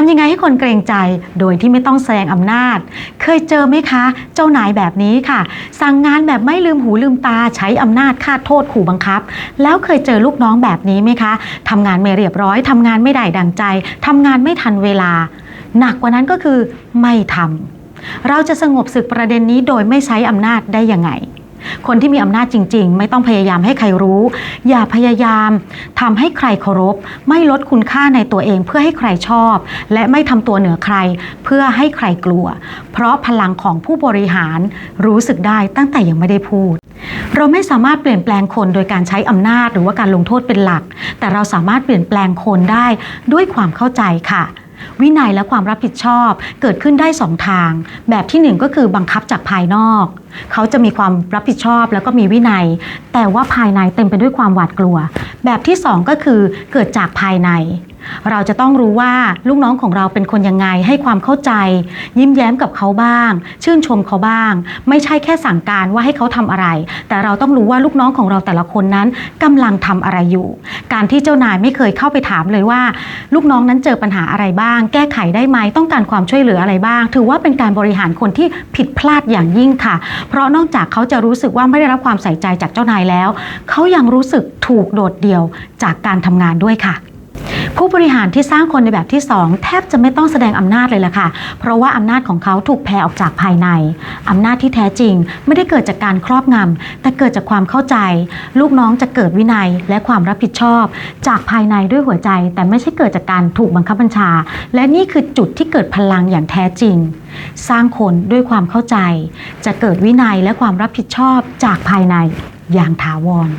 ทำยังไงให้คนเกรงใจโดยที่ไม่ต้องแสดงอำนาจ เคยเจอไหมคะ เจ้านายแบบนี้ค่ะ สั่งงานแบบไม่ลืมหูลืมตาใช้อำนาจคาดโทษขู่บังคับ แล้วเคยเจอลูกน้องแบบนี้ไหมคะทำงานไม่เรียบร้อยทำงานไม่ได้ดังใจทำงานไม่ทันเวลา หนักกว่านั้นก็คือไม่ทำเราจะสงบศึกประเด็นนี้โดยไม่ใช้อำนาจได้ยังไง คนที่มีอำนาจจริง ๆ ไม่ต้องพยายามให้ใครรู้ อย่าพยายามทำให้ใครเคารพ ไม่ลดคุณค่าในตัวเองเพื่อให้ใครชอบ และไม่ทำตัวเหนือใคร เพื่อให้ใครกลัว เพราะพลังของผู้บริหารรู้สึกได้ตั้งแต่ยังไม่ได้พูด เราไม่สามารถเปลี่ยนแปลงคนโดยการใช้อำนาจหรือว่าการลงโทษเป็นหลัก แต่เราสามารถเปลี่ยนแปลงคนได้ด้วยความเข้าใจค่ะ วินัยและความรับผิดชอบเกิดขึ้นได้สองทาง แบบที่หนึ่งก็คือบังคับจากภายนอก เขาจะมีความรับผิดชอบแล้วก็มีวินัย แต่ว่าภายในเต็มไปด้วยความหวาดกลัว แบบที่สองก็คือเกิดจากภายใน เราจะต้องรู้ว่าลูกน้องของเราเป็นคนยังไง ให้ความเข้าใจ ยิ้มแย้มกับเขาบ้าง ชื่นชมเขาบ้าง ไม่ใช่แค่สั่งการว่าให้เขาทำอะไร แต่เราต้องรู้ว่าลูกน้องของเราแต่ละคนนั้นกำลังทำอะไรอยู่ การที่เจ้านายไม่เคยเข้าไปถามเลยว่า ลูกน้องนั้นเจอปัญหาอะไรบ้าง แก้ไขได้ไหมต้องการความช่วยเหลืออะไรบ้าง ถือว่าเป็นการบริหารคนที่ผิดพลาดอย่างยิ่งค่ะ เพราะนอกจากเขาจะรู้สึกว่าไม่ได้รับความใส่ใจจากเจ้านายแล้ว เขายังรู้สึกถูกโดดเดี่ยวจากการทำงานด้วยค่ะ ผู้บริหารที่สร้างคนในแบบที่ 2 แทบจะไม่ต้องแสดงอำนาจเลยล่ะค่ะ เพราะว่าอำนาจของเขาถูกแผ่ออกจากภายในอำนาจที่แท้จริง ไม่ได้เกิดจากการครอบงำแต่เกิดจากความเข้าใจ ลูกน้องจะเกิดวินัยและความรับผิดชอบ จากภายในด้วยหัวใจ แต่ไม่ใช่เกิดจากการถูกบังคับบัญชา และนี่คือจุดที่เกิดพลังอย่างแท้จริง สร้างคนด้วยความเข้าใจ จะเกิดวินัยและความรับผิดชอบจากภายในอย่างถาวร